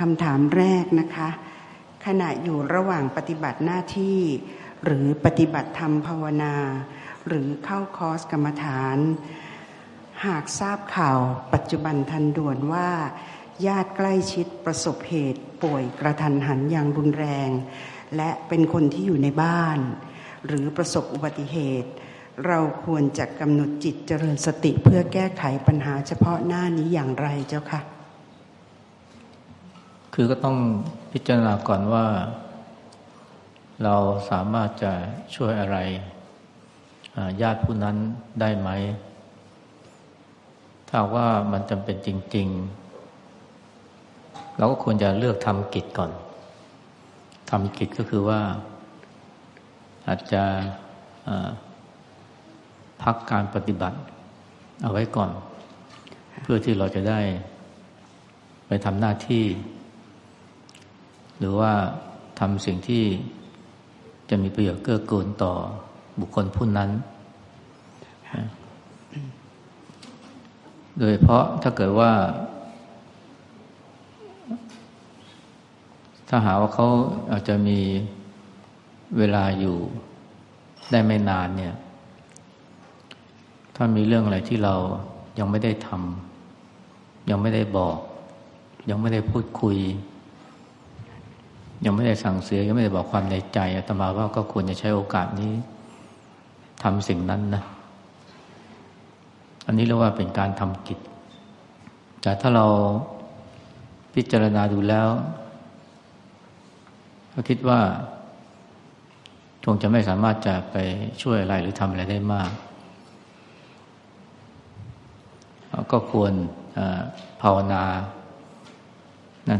คำถามแรกนะคะ ขณะอยู่ระหว่างปฏิบัติหน้าที่ หรือปฏิบัติธรรมภาวนา หรือเข้าคอร์สกรรมฐาน หากทราบข่าวปัจจุบันทันด่วนว่า ญาติใกล้ชิดประสบเหตุป่วยกระทันหันอย่างรุนแรง และเป็นคนที่อยู่ในบ้าน หรือประสบอุบัติเหตุ เราควรจะกำหนดจิตเจริญสติเพื่อแก้ไขปัญหาเฉพาะหน้านี้อย่างไรเจ้าค่ะ คือก็ต้องพิจารณาก่อนว่า เราสามารถจะช่วยอะไร ญาติผู้นั้นได้ไหม ถ้าว่ามันจำเป็นจริง ๆ เราก็ควรจะเลือกทำกิจก่อนทำกิจก็คือว่า อาจจะพักการปฏิบัติ เอาไว้ก่อน เพื่อที่เราจะได้ไปทำหน้าที่ หรือว่าทำสิ่งที่จะมีประโยชน์เกื้อกูลต่อบุคคลผู้นั้น โดยเพราะถ้าเกิดว่า ถ้าหาว่าเขาอาจจะมีเวลาอยู่ได้ไม่นานเนี่ย ถ้ามีเรื่องอะไรที่เรายังไม่ได้ทำยังไม่ได้บอก ยังไม่ได้พูดคุย ยังไม่ได้สั่งเสียยังไม่ได้บอกความในใจอาตมาว่าก็ควรจะใช้โอกาสนี้ทำสิ่งนั้นนะ อันนี้เรียกว่าเป็นการทำกิจ แต่ถ้าเราพิจารณาดูแล้วก็คิดว่าคงจะไม่สามารถจะไปช่วยอะไรหรือทำอะไรได้มาก ก็ควรภาวนา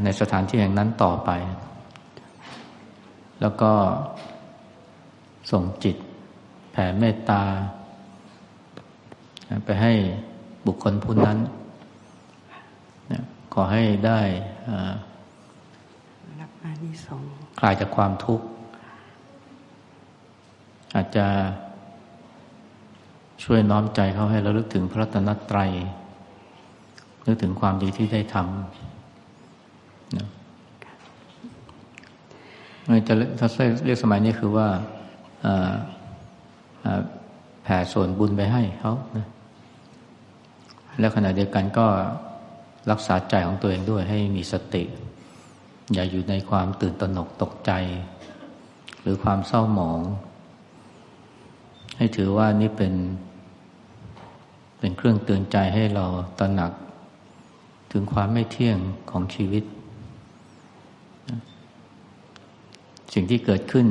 ในสถานที่แห่งนั้นต่อไป แล้วก็ส่งจิต แผ่เมตตา ไปให้บุคคลผู้นั้น ขอให้ได้รับอานิสงส์คลายจากความทุกข์ อาจจะช่วยน้อมใจเขาให้ระลึกถึงพระรัตนตรัยนึกถึงความดีที่ได้ทำ จะถ้าเรียกสมัยนี้คือว่าแผ่ส่วนบุญไปให้เขานะแล้วขณะเดียวกันก็รักษาใจของตัวเองด้วยให้มีสติ อย่าอยู่ในความตื่นตระหนกตกใจ หรือความเศร้าหมอง ให้ถือว่านี่เป็น เป็นเครื่องเตือนใจให้เราตระหนัก ถึงความไม่เที่ยงของชีวิต สิ่งที่เกิดขึ้น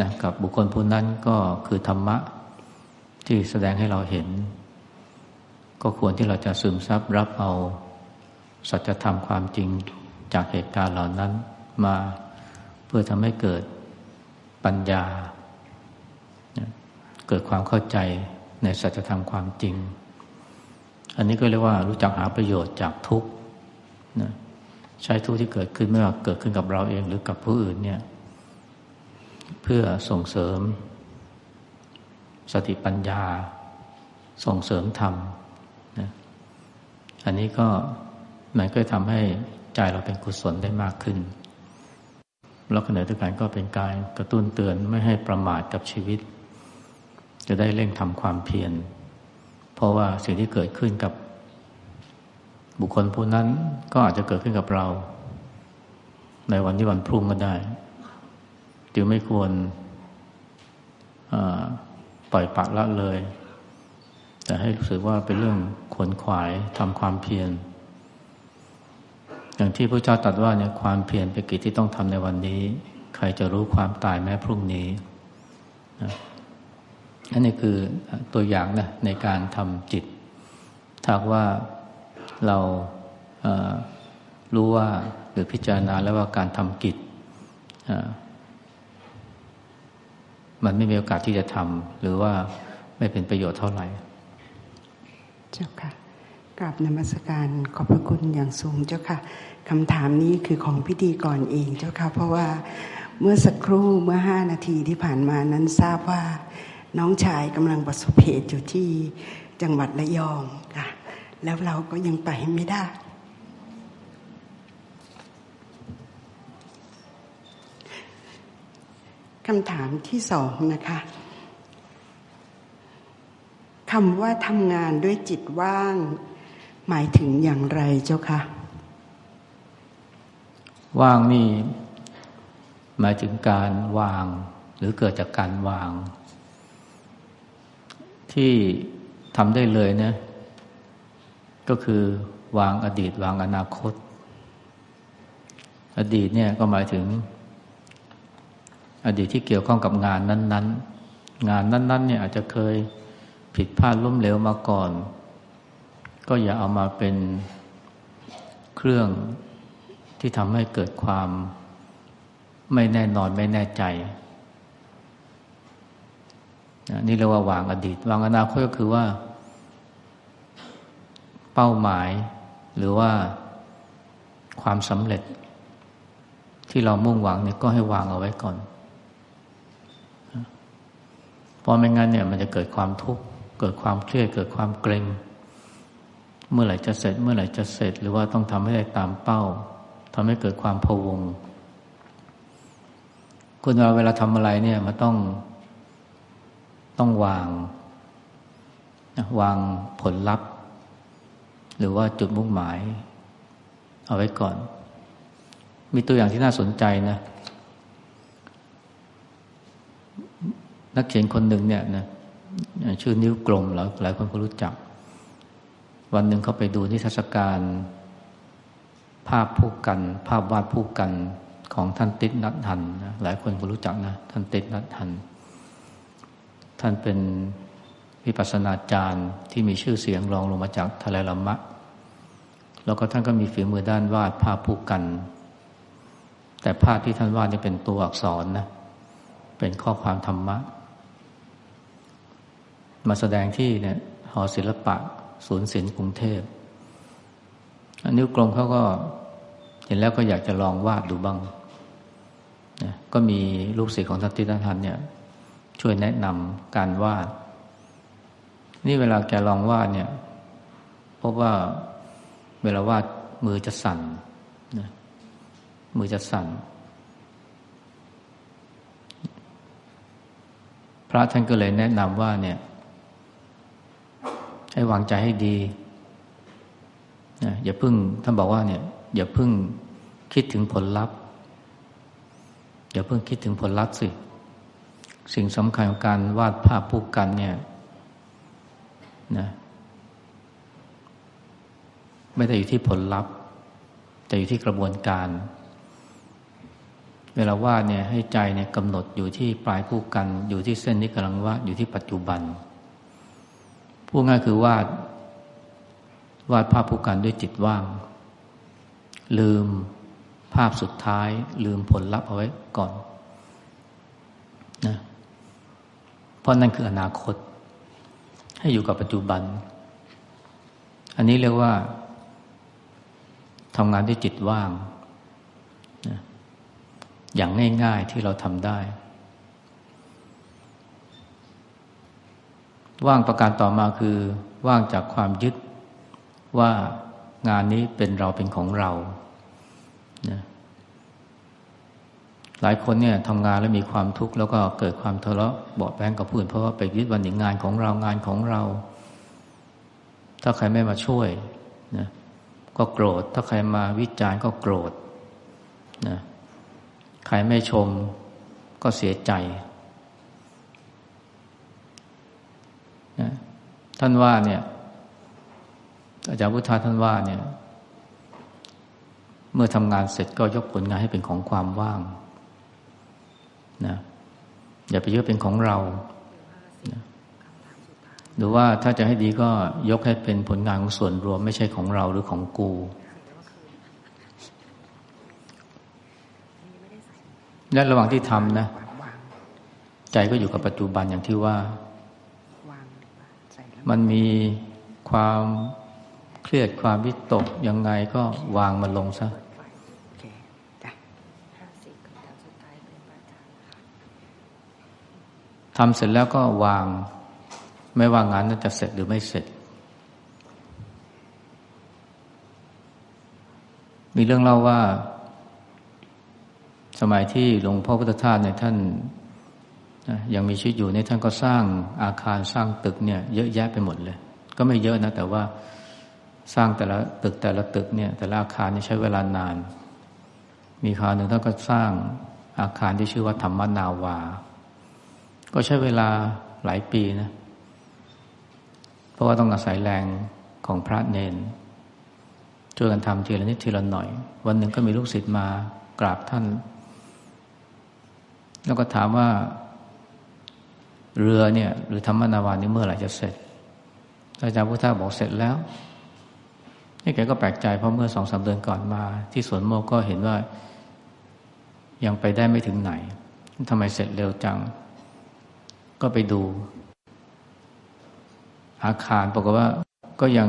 นะกับบุคคลผู้นั้นก็คือธรรมะที่แสดงให้เราเห็น ก็ควรที่เราจะซึมซับรับเอาสัจธรรมความจริงจากเหตุการณ์เหล่านั้นมาเพื่อทำให้เกิดปัญญา เกิดความเข้าใจในสัจธรรมความจริง อันนี้ก็เรียกว่ารู้จักหาประโยชน์จากทุกข์ใช้ทุกข์ที่เกิดขึ้นไม่ว่าเกิดขึ้นกับเราเองหรือกับผู้อื่นเนี่ย เพื่อส่งเสริม สติปัญญา ส่งเสริมธรรมนะอันนี้ก็มันก็ทำให้ใจเราเป็นกุศลได้มากขึ้น แล้วขณะเดียวกันก็เป็นการกระตุ้นเตือนไม่ให้ประมาทกับชีวิต จะได้เร่งทำความเพียร เพราะว่าสิ่งที่เกิดขึ้นกับบุคคลผู้นั้นก็อาจจะเกิดขึ้นกับเรา ในวันที่วันพรุ่งก็ได้ จึงไม่ควรปล่อยปะละเลย แต่ให้รู้สึกว่าเป็นเรื่องขวนขวายทำความเพียร อย่างที่พระเจ้าตรัสว่าเนี่ยความเพียรเป็นกิจที่ต้องทำในวันนี้ ใครจะรู้ความตายแม้พรุ่งนี้นะอันนี้คือตัวอย่างนะในการทำจิตถ้าว่าเรารู้ว่าหรือพิจารณาแล้วว่าการทำกิจ มันไม่มีโอกาสที่จะทำหรือว่าไม่เป็นประโยชน์เท่าไหร่ เจ้าค่ะกราบนมัสการขอบพระคุณอย่างสูงเจ้าค่ะคำถามนี้คือของพิธีกรเองเจ้าค่ะเพราะว่าเมื่อสักครู่เมื่อห้านาทีที่ผ่านมานั้นทราบว่าน้องชายกำลังประสบเหตุอยู่ที่จังหวัดระยองค่ะ แล้วเราก็ยังไปไม่ได้ คำถามที่สองนะคะคำว่าทำงานด้วยจิตว่าง หมายถึงอย่างไรเจ้าคะว่างนี่หมายถึงการวาง หรือเกิดจากการวาง ที่ทำได้เลยนะ ก็คือวางอดีตวางอนาคต อดีตเนี่ยก็หมายถึง อดีตที่เกี่ยวข้องกับงานนั้น ๆ งานนั้น ๆ เนี่ยอาจจะเคยผิดพลาดล้มเหลวมาก่อน ก็อย่าเอามาเป็นเครื่องที่ทำให้เกิดความไม่แน่นอนไม่แน่ใจนี่เรียกว่าวางอดีต วางอนาคตก็คือว่า เป้าหมาย หรือว่าความสำเร็จ ที่เรามุ่งหวังเนี่ยก็ให้วางเอาไว้ก่อน เพราะไม่งั้นเนี่ยมันจะเกิดความทุกข์เกิดความเครียดเกิดความเกรงเมื่อไหร่จะเสร็จ เมื่อไหร่จะเสร็จ หรือว่าต้องทำให้ได้ตามเป้าทำให้เกิดความพวงคุณเวลาทำอะไรเนี่ยมันต้องต้องวาง วางผลลัพธ์ หรือว่าจุดมุ่งหมาย เอาไว้ก่อน มีตัวอย่างที่น่าสนใจนะ นักเขียนคนหนึ่งเนี่ยนะชื่อนิ้วกลมหลายหลายคนก็รู้จัก วันหนึ่งเขาไปดูนิทรรศการ ภาพผู้กัน ภาพวาดผู้กันของท่านติดนัดหันนะหลายคนก็รู้จักนะท่านติดนัดหัน ท่านเป็นวิปัสสนาจารย์ที่มีชื่อเสียงรองลงมาจากทะเลลมะ แล้วก็ท่านก็มีฝีมือด้านวาดภาพผู้กัน แต่ภาพที่ท่านวาดนี่เป็นตัวอักษรนะเป็นข้อความธรรมะ มาแสดงที่เนี่ยหอศิลปะศูนย์ศิลป์กรุงเทพนิ้วกลมเขาก็เห็นแล้วก็อยากจะลองวาดดูบ้างนะก็มีลูกศิษย์ของท่านติทันเนี่ยช่วยแนะนำการวาด นี่เวลาแกลองวาดเนี่ยพบว่าเวลาวาดมือจะสั่นนะมือจะสั่น พระท่านก็เลยแนะนำว่าเนี่ย ให้วางใจให้ดีนะอย่าพึ่งท่านบอกว่าเนี่ย อย่าพิ่งคิดถึงผลลัพธ์ อย่าพิ่งคิดถึงผลลัพธ์สิ สิ่งสำคัญของการวาดภาพผู้กันเนี่ยนะไม่ได้อยู่ที่ผลลัพธ์ แต่อยู่ที่กระบวนการ เวลาวาดเนี่ยให้ใจเนี่ยกำหนดอยู่ที่ปลายผู้กัน อยู่ที่เส้นนี้กำลังวาดอยู่ที่ปัจจุบัน พูดง่ายคือวาด วาดภาพผู้กันด้วยจิตว่าง ลืมภาพสุดท้าย ลืมผลลัพธ์เอาไว้ก่อนนะเพราะนั่นคืออนาคต ให้อยู่กับปัจจุบัน อันนี้เรียกว่าทำงานด้วยจิตว่างนะอย่างง่าย ๆที่เราทำได้ ว่างประการต่อมาคือว่างจากความยึดว่างานนี้เป็นเราเป็นของเรานะหลายคนเนี่ยทำงานแล้วมีความทุกข์แล้วก็เกิดความทะเลาะเบาแบงกับผู้อื่นเพราะว่าไปยึดวันหนึ่งงานของเรางานของเรา ถ้าใครไม่มาช่วยนะก็โกรธ ถ้าใครมาวิจารณ์ก็โกรธนะใครไม่ชมก็เสียใจ นะท่านว่าเนี่ย อาจารย์พุทธาท่านว่าเนี่ย เมื่อทำงานเสร็จก็ยกผลงานให้เป็นของความว่างนะอย่าไปยึดเป็นของเรานะหรือว่าถ้าจะให้ดีก็ยกให้เป็นผลงานของส่วนรวม ไม่ใช่ของเราหรือของกูและระหว่างที่ทำนะ ใจก็อยู่กับปัจจุบันอย่างที่ว่า มันมีความเครียดความวิตกยังไงก็วางมันลงซะทำเสร็จแล้วก็วาง ไม่ว่างานนั้นจะเสร็จหรือไม่เสร็จ มีเรื่องเล่าว่า สมัยที่หลวงพ่อพุทธทาสเนี่ยท่าน ยังมีชีวิตอยู่ในท่านก็สร้างอาคารสร้างตึกเนี่ยเยอะแยะไปหมดเลย ก็ไม่เยอะนะ แต่ว่าสร้างแต่ละตึกแต่ละตึกเนี่ย แต่ละอาคารนี่ใช้เวลานาน มีคราวหนึ่งท่านก็สร้างอาคารที่ชื่อว่าธรรมนาวา ก็ใช้เวลาหลายปีนะ เพราะว่าต้องอาศัยแรงของพระเนนช่วยกันทำทีละนิดทีละหน่อย วันหนึ่งก็มีลูกศิษย์มากราบท่าน แล้วก็ถามว่า เรือเนี่ย หรือธรรมนาวานี้เมื่อไหร่จะเสร็จอาจารย์พุทธาบอกเสร็จแล้วนี่แกก็แปลกใจเพราะเมื่อสองสาเดือนก่อนมา ที่สวนโมกก็เห็นว่า ยังไปได้ไม่ถึงไหนทำไมเสร็จเร็วจัง ก็ไปดู อาคารบอกว่าก็ยัง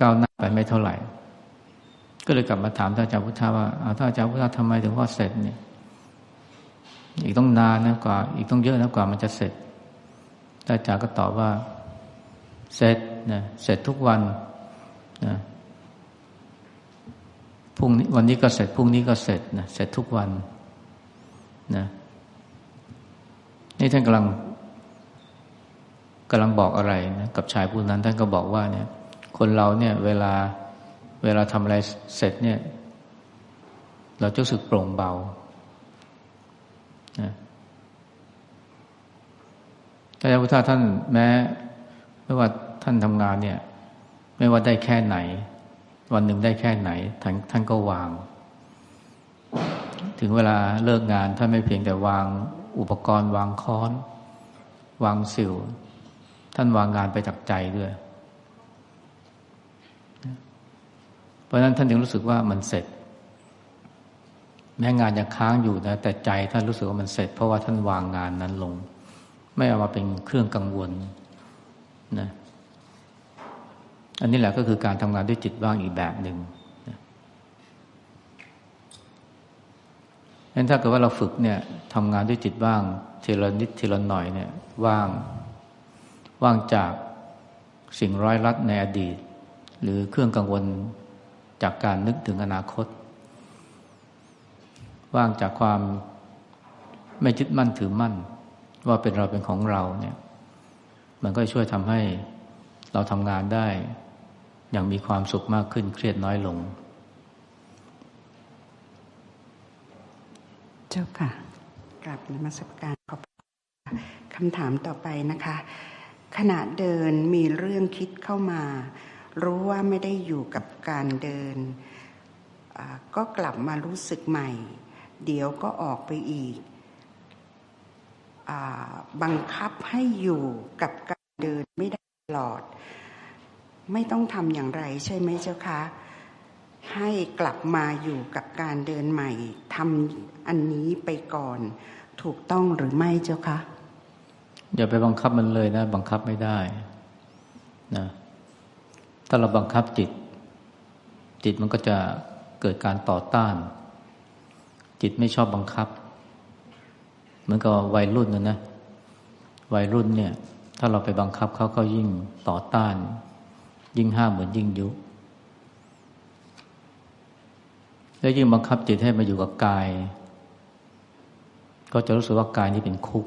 ก้าวหน้าไปไม่เท่าไหร่ ก็เลยกลับมาถามท่านอาจารย์พุทธาว่าท่านอาจารย์พุทธาทำไมถึงว่าเสร็จเนี่ย อีกต้องนานนะกว่า อีกต้องเยอะนะกว่ามันจะเสร็จท่านจาก็ตอบว่า เสร็จนะเสร็จทุกวันนะพรุ่งนี้วันนี้ก็เสร็จพรุ่งนี้ก็เสร็จนะเสร็จทุกวันนะนี่ท่านกำลังกำลังบอกอะไรนะกับชายผู้นั้น ท่านก็บอกว่าเนี่ย คนเราเนี่ย เวลาเวลาทำอะไรเสร็จเนี่ย เราจะรู้สึกโปร่งเบา พระยาพุทธท่านแม้ไม่ว่าท่านทำงานเนี่ย ไม่ว่าได้แค่ไหน วันหนึ่งได้แค่ไหนท่านท่านก็วาง ถึงเวลาเลิกงานท่านไม่เพียงแต่วางอุปกรณ์ วางค้อน วางสิว ท่านวางงานไปจากใจด้วย เพราะนั้นท่านจึงรู้สึกว่ามันเสร็จ แม้งานยังค้างอยู่นะแต่ใจท่านรู้สึกว่ามันเสร็จ เพราะว่าท่านวางงานนั้นลง ไม่เอามาเป็นเครื่องกังวลนะอันนี้แหละก็คือการทำงานด้วยจิตว่างอีกแบบหนึ่งงั้นถ้าเกิดว่าเราฝึกเนี่ยทำงานด้วยจิตว่างทีละนิดทีละหน่อยเนี่ยว่างว่างจากสิ่งร้อยรัดในอดีต หรือเครื่องกังวลจากการนึกถึงอนาคต ว่างจากความไม่ยึดมั่นถือมั่น ว่าเป็นเราเป็นของเราเนี่ย มันก็ช่วยทำให้เราทำงานได้ อย่างมีความสุขมากขึ้นเครียดน้อยลง เจ้าค่ะกลับนมัสการขอบคำถามต่อไปนะคะ ขณะเดินมีเรื่องคิดเข้ามา รู้ว่าไม่ได้อยู่กับการเดิน ก็กลับมารู้สึกใหม่ เดี๋ยวก็ออกไปอีกอบังคับให้อยู่กับการเดินไม่ได้ตลอด ไม่ต้องทำอย่างไรใช่ไหมเจ้าคะให้กลับมาอยู่กับการเดินใหม่ทำอันนี้ไปก่อน ถูกต้องหรือไม่เจ้าคะอย่าไปบังคับมันเลยนะ บังคับไม่ได้นะถ้าเราบังคับจิต จิตมันก็จะเกิดการต่อต้าน จิตไม่ชอบบังคับ เหมือนกับวัยรุ่นนะนะ วัยรุ่นเนี่ย ถ้าเราไปบังคับเขาเขายิ่งต่อต้าน ยิ่งห้ามเหมือนยิ่งยุแล้วยิ่งบังคับจิตให้มาอยู่กับกาย ก็จะรู้สึกว่ากายนี้เป็นคุก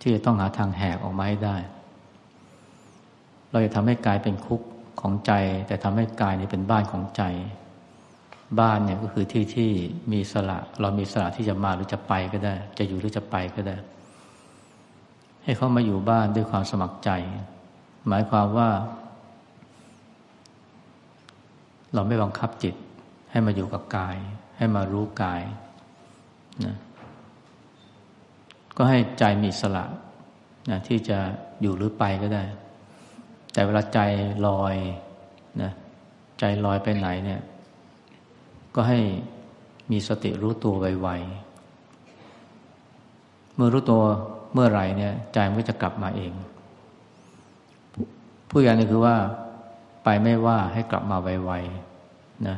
ที่จะต้องหาทางแหกออกมาให้ได้ เราจะทำให้กายเป็นคุกของใจ แต่ทำให้กายนี้เป็นบ้านของใจ บ้านเนี่ยก็คือที่ที่มีสละ เรามีสละที่จะมาหรือจะไปก็ได้ จะอยู่หรือจะไปก็ได้ ให้เขามาอยู่บ้านด้วยความสมัครใจ หมายความว่า เราไม่บังคับจิต ให้มาอยู่กับกาย ให้มารู้กายนะก็ให้ใจมีสละนะที่จะอยู่หรือไปก็ได้ แต่เวลาใจลอยนะใจลอยไปไหนเนี่ย ก็ให้มีสติรู้ตัวไวๆ เมื่อรู้ตัวเมื่อไหร่เนี่ยใจมันก็จะกลับมาเอง ผู้อย่นี้คือว่าไปไม่ว่าให้กลับมาไวๆนะ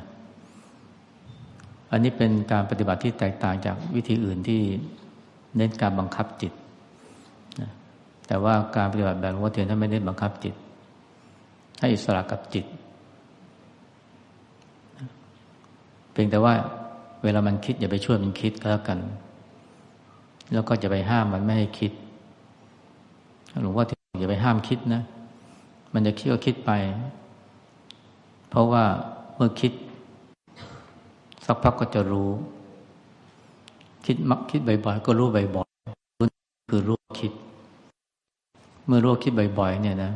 อันนี้เป็นการปฏิบัติที่แตกต่างจากวิธีอื่นที่เน้นการบังคับจิตนะแต่ว่าการปฏิบัติแบบวัตเทียนท่านไม่เน้นบังคับจิต ให้อิสระกับจิต เพียงแต่ว่าเวลามันคิดอย่าไปช่วยมันคิดก็แล้วกัน แล้วก็จะไปห้ามมันไม่ให้คิดหลวงพ่อที่อย่าไปห้ามคิดนะ มันจะคิดก็คิดไป เพราะว่าเมื่อคิด สักพักก็จะรู้ คิดมักคิดบ่อยๆก็รู้บ่อยๆรู้คือรู้คิด เมื่อรู้คิดบ่อยๆเนี่ยนะ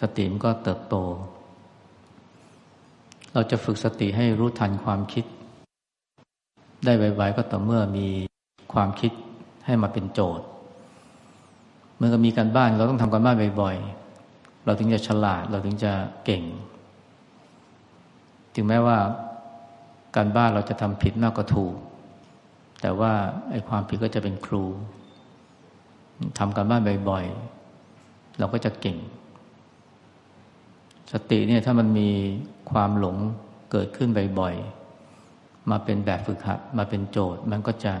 สติมันก็เติบโต เราจะฝึกสติให้รู้ทันความคิด ได้บ่อยๆก็ต่อเมื่อมีความคิดให้มาเป็นโจทย์ เมื่อมีการบ้านเราต้องทำการบ้านบ่อยๆ เราถึงจะฉลาดเราถึงจะเก่ง ถึงแม้ว่าการบ้านเราจะทำผิดมากกว่าถูก แต่ว่าไอ้ความผิดก็จะเป็นครูทำการบ้านบ่อยๆ เราก็จะเก่ง สติเนี่ยถ้ามันมีความหลงเกิดขึ้นบ่อยๆ มาเป็นแบบฝึกหัด มาเป็นโจทย์ มันก็จะ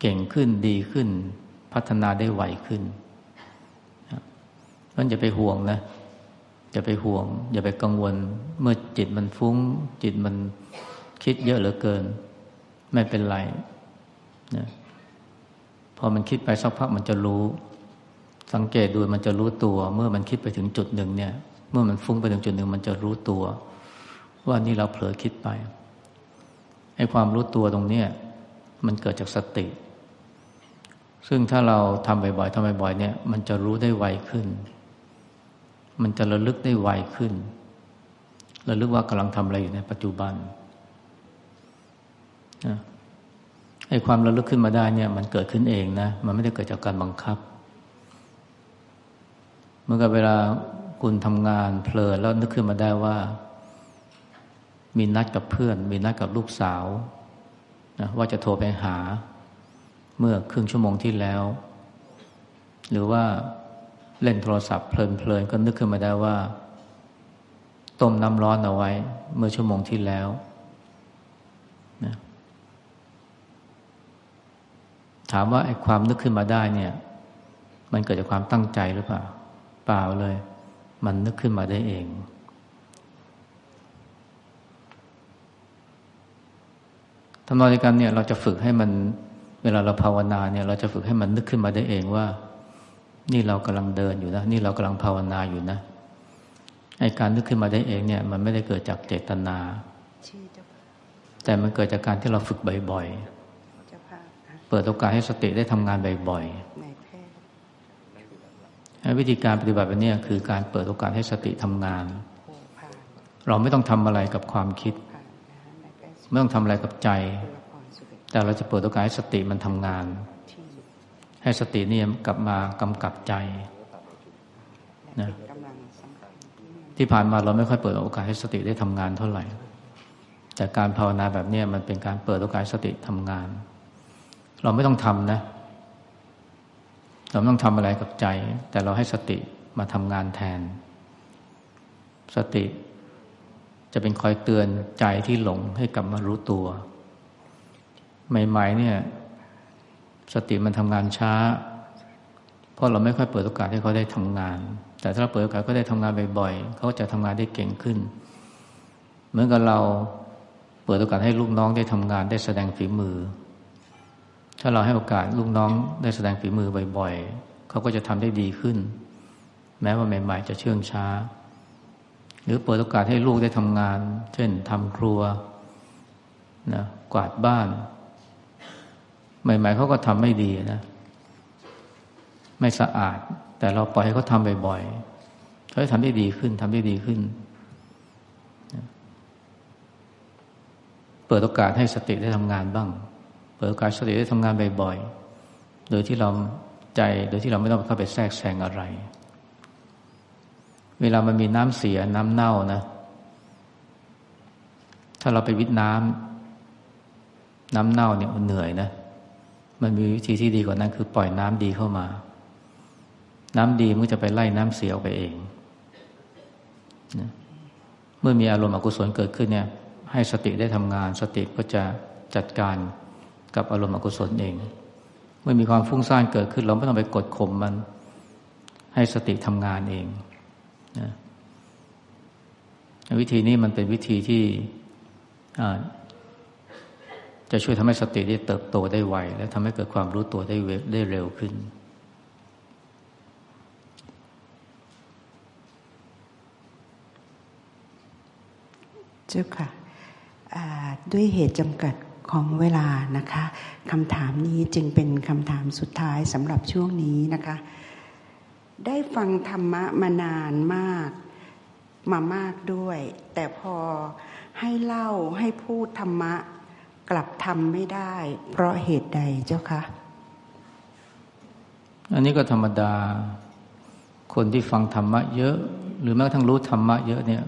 เก่งขึ้นดีขึ้น พัฒนาได้ไวขึ้นมันอย่าไปห่วงนะอย่าไปห่วง อย่าไปกังวล เมื่อจิตมันฟุง้ง จิตมันคิดเยอะเหลือเกิน ไม่เป็นไรนะพอมันคิดไปสักพักมันจะรู้ สังเกตดูมันจะรู้ตัว เมื่อมันคิดไปถึงจุดหนึ่งเนี่ย เมื่อมันฟุ้งไปถึงจุดหนึ่ง มันจะรู้ตัว ว่านี่เราเผลอคิดไปไอ้ความรู้ตัวตรงเนี้ยมันเกิดจากสติ ซึ่งถ้าเราทำบ่อยๆทำบ่อยๆเนี่ย มันจะรู้ได้ไวขึ้น มันจะระลึกได้ไวขึ้นระลึกว่ากำลังทำอะไรอยู่ในปัจจุบันนะไอ้ความระลึกขึ้นมาได้เนี่ย มันเกิดขึ้นเองนะ มันไม่ได้เกิดจากการบังคับ เมื่อกับเวลาคุณทำงานเพลินแล้วนึกขึ้นมาได้ว่า มีนัดกับเพื่อน มีนัดกับลูกสาวนะว่าจะโทรไปหาเมื่อครึ่งชั่วโมงที่แล้ว หรือว่าเล่นโทรศัพท์เพลินๆก็นึกขึ้นมาได้ว่า ต้มน้ำร้อนเอาไว้ เมื่อชั่วโมงที่แล้วนะถามว่าไอ้ความนึกขึ้นมาได้เนี่ย มันเกิดจากความตั้งใจหรือเปล่า เปล่าเลย มันนึกขึ้นมาได้เอง ทำนองเดียวกันเนี่ยเราจะฝึกให้มัน เวลาเราภาวนาเนี่ย เราจะฝึกให้มันนึกขึ้นมาได้เองว่า นี่เรากำลังเดินอยู่นะ นี่เรากำลังภาวนาอยู่นะไอการนึกขึ้นมาได้เองเนี่ย มันไม่ได้เกิดจากเจตนา แต่มันเกิดจากการที่เราฝึกบ่อยๆเปิดโอกาสให้สติได้ทำงานบ่อยๆ วิธีการปฏิบัติแบบนี้คือการเปิดโอกาสให้สติทำงาน เราไม่ต้องทำอะไรกับความคิด ไม่ต้องทำอะไรกับใจ แต่เราจะเปิดโอกาสให้สติมันทำงาน ให้สตินี่กลับมากำกับใจนะที่ผ่านมาเราไม่ค่อยเปิดโอกาสให้สติได้ทำงานเท่าไหร่ แต่การภาวนาแบบนี้มันเป็นการเปิดโอกาสสติทำงาน เราไม่ต้องทำนะ เราต้องทำอะไรกับใจ แต่เราให้สติมาทำงานแทน สติจะเป็นคอยเตือนใจที่หลงให้กลับมารู้ตัว ใหม่ๆเนี่ย สติมันทำงานช้า เพราะเราไม่ค่อยเปิดโอกาสให้เขาได้ทำงาน แต่ถ้าเราเปิดโอกาสก็ได้ทำงานบ่อยๆเขาจะทำงานได้เก่งขึ้น เหมือนกับเราเปิดโอกาสให้ลูกน้องได้ทำงานได้แสดงฝีมือ ถ้าเราให้โอกาสลูกน้องได้แสดงฝีมือบ่อยๆ เขาก็จะทำได้ดีขึ้น แม้ว่าใหม่ ๆ จะเชื่องช้า หรือเปิดโอกาสให้ลูกได้ทำงาน เช่นทำครัวนะกวาดบ้าน ใหม่ ๆ เขาก็ทำไม่ดีนะ ไม่สะอาด แต่เราปล่อยให้เขาทำบ่อยๆเขาจะทำได้ดีขึ้นทำได้ดีขึ้นเปิดโอกาสให้สติได้ทำงานบ้าง เปิดโอกาสสติได้ทำงานบ่อยๆ โดยที่เราใจโดยที่เราไม่ต้องเข้าไปแทรกแซงอะไร เวลามันมีน้ำเสียน้ำเน่านะ ถ้าเราไปวิทน้ำน้ำเน่าเนี่ยมันเหนื่อยนะ มันมีวิธีที่ดีกว่านั้น คือปล่อยน้ำดีเข้ามา น้ำดีมันจะไปไล่น้ำเสียออกไปเองนะเมื่อมีอารมณ์อกุศลเกิดขึ้นเนี่ย ให้สติได้ทำงาน สติก็จะจัดการ กับอารมณ์อกุศลเองเมื่อมีความฟุ้งซ่านเกิดขึ้น เราไม่ต้องไปกดข่มมัน ให้สติทำงานเองนะวิธีนี้มันเป็นวิธีที่จะช่วยทำให้สติได้เติบโตได้ไว และทำให้เกิดความรู้ตัวได้ได้เร็วขึ้น เจ้าค่ะด้วยเหตุจำกัด ของเวลานะคะคำถามนี้จึงเป็นคำถามสุดท้ายสำหรับช่วงนี้นะคะ ได้ฟังธรรมะมานานมากมามากด้วย แต่พอให้เล่าให้พูดธรรมะ กลับทำไม่ได้ เพราะเหตุใดเจ้าคะ อันนี้ก็ธรรมดา คนที่ฟังธรรมะเยอะ หรือแม้กระทั่งรู้ธรรมะเยอะเนี่ย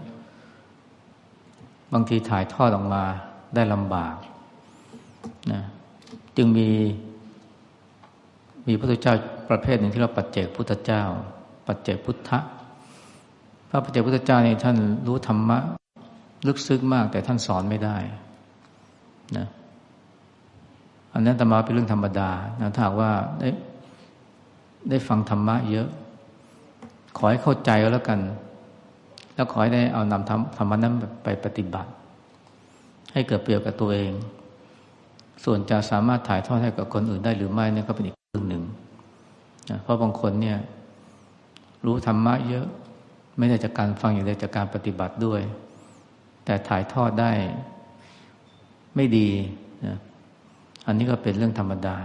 บางทีถ่ายทอดออกมาได้ลำบาก จึงมีมีพระพุทธเจ้าประเภทหนึ่งที่เราปัจเจกพุทธเจ้า ปัจเจกพุทธะพระปัจเจกพุทธเจ้านี่ท่านรู้ธรรมะ ลึกซึ้งมาก แต่ท่านสอนไม่ได้นะอันนั้นธรรมะเป็นเรื่องธรรมดานะถ้าว่าได้ได้ฟังธรรมะเยอะ ขอให้เข้าใจก็แล้วกัน แล้วขอให้ได้เอานำธรรมะนั้นไปปฏิบัติ ให้เกิดประโยชน์กับตัวเอง ส่วนจะสามารถถ่ายทอดให้กับคนอื่นได้หรือไม่นี่ก็เป็นอีกเรื่องหนึ่งนะเพราะบางคนเนี่ยรู้ธรรมะเยอะไม่ได้จากการฟังอย่างเดียวจากการปฏิบัติด้วย แต่ถ่ายทอดได้ไม่ดีนะอันนี้ก็เป็นเรื่องธรรมดา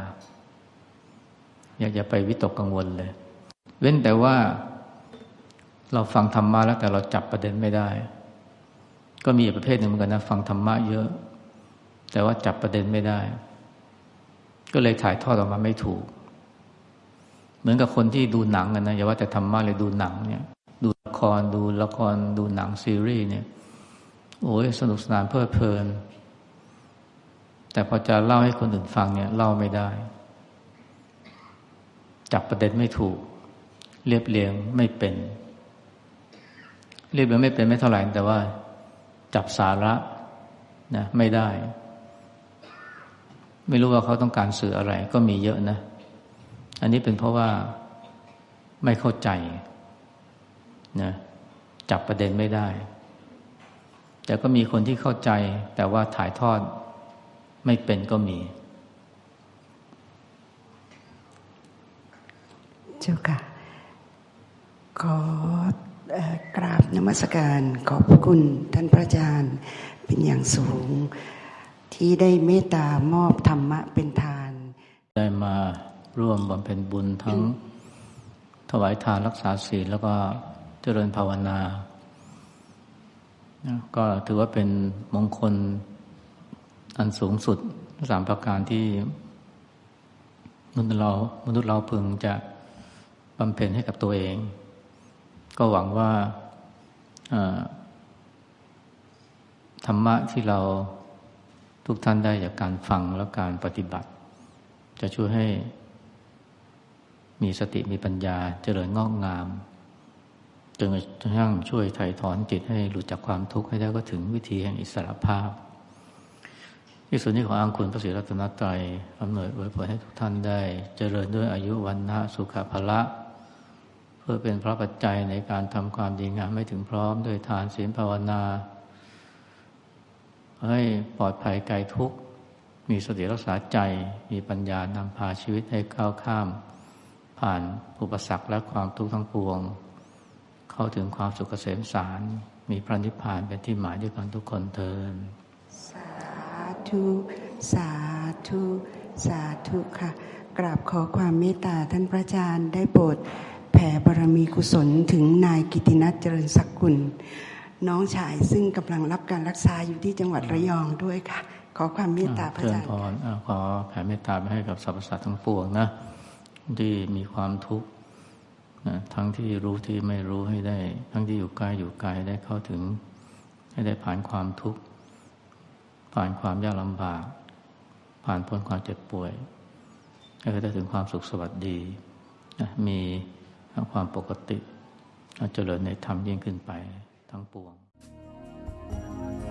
อย่าอย่าไปวิตกกังวลเลย เว้นแต่ว่าเราฟังธรรมะแล้วแต่เราจับประเด็นไม่ได้ ก็มีประเภทหนึ่งเหมือนกันนะฟังธรรมะเยอะ แต่ว่าจับประเด็นไม่ได้ ก็เลยถ่ายทอดออกมาไม่ถูก เหมือนกับคนที่ดูหนังกันนะอย่าว่าแต่ธรรมะเลยดูหนังเนี่ย ดูละครดูละครดูหนังซีรีส์เนี่ย โอ้ยสนุกสนานเพลิดเพลิน แต่พอจะเล่าให้คนอื่นฟังเนี่ยเล่าไม่ได้ จับประเด็นไม่ถูก เรียบเรียงไม่เป็น เรียบเรียงไม่เป็นไม่เท่าไหร่แต่ว่าจับสาระนะไม่ได้ ไม่รู้ว่าเขาต้องการสื่ออะไร ก็มีเยอะนะ อันนี้เป็นเพราะว่าไม่เข้าใจนะจับประเด็นไม่ได้ แต่ก็มีคนที่เข้าใจ แต่ว่าถ่ายทอดไม่เป็นก็มี เจ้าค่ะ ขอกราบนมัสการ ขอบคุณท่านพระอาจารย์เป็นอย่างสูง ที่ได้เมตตามอบธรรมะเป็นทาน ได้มาร่วมบำเพ็ญบุญทั้งถวายทานรักษาศีลแล้วก็เจริญภาวนา ก็ถือว่าเป็นมงคลอันสูงสุดสามประการที่มนุษย์เรามนุษย์เราพึงจะบำเพ็ญให้กับตัวเอง ก็หวังว่าธรรมะที่เรา ทุกท่านได้จากการฟังและการปฏิบัติ จะช่วยให้มีสติมีปัญญาเจริญงอกงามจนกระทั่งช่วยไถ่ถอนจิตให้หลุดจากความทุกข์ให้ได้ก็ถึงวิธีแห่งอิสรภาพ ที่สุดนี้ขออ้างคุณพระศรีรัตนตรัยอำนวยอวยพรให้ทุกท่านได้ เจริญด้วยอายุวันนะสุขภละ เพื่อเป็นพระปัจจัยในการทำความดีงามไม่ถึงพร้อมด้วยทานศีลภาวนา ให้ปลอดภัยไกลทุกข์ มีสติรักษาใจ มีปัญญานำพาชีวิตให้ก้าวข้าม ผ่านอุปสรรคและความทุกข์ทั้งปวง เข้าถึงความสุขเกษมสาร มีพระนิพพานเป็นที่หมายด้วยกันทุกคนเทินสาธุสาธุสาธุค่ะ กราบขอความเมตตาท่านพระอาจารย์ได้โปรดแผ่บารมีกุศลถึงนายกิตินัทเจริญศักกุล น้องชายซึ่งกำลังรับการรักษาอยู่ที่จังหวัดระยองด้วยค่ะ ขอความเมตตาพระอาจารย์ขอแผ่เมตตาไปให้กับสรรพสัตว์ทั้งปวงนะที่มีความทุกข์ทั้งที่รู้ที่ไม่รู้ให้ได้ ทั้งที่อยู่ใกล้อยู่ไกลได้เข้าถึง ให้ได้ผ่านความทุกข์ผ่านความยากลำบาก ผ่านพ้นความเจ็บป่วย ให้ได้ถึงความสุขสวัสดีมีความปกติเจริญในธรรมยิ่งขึ้นไป 唐伯王。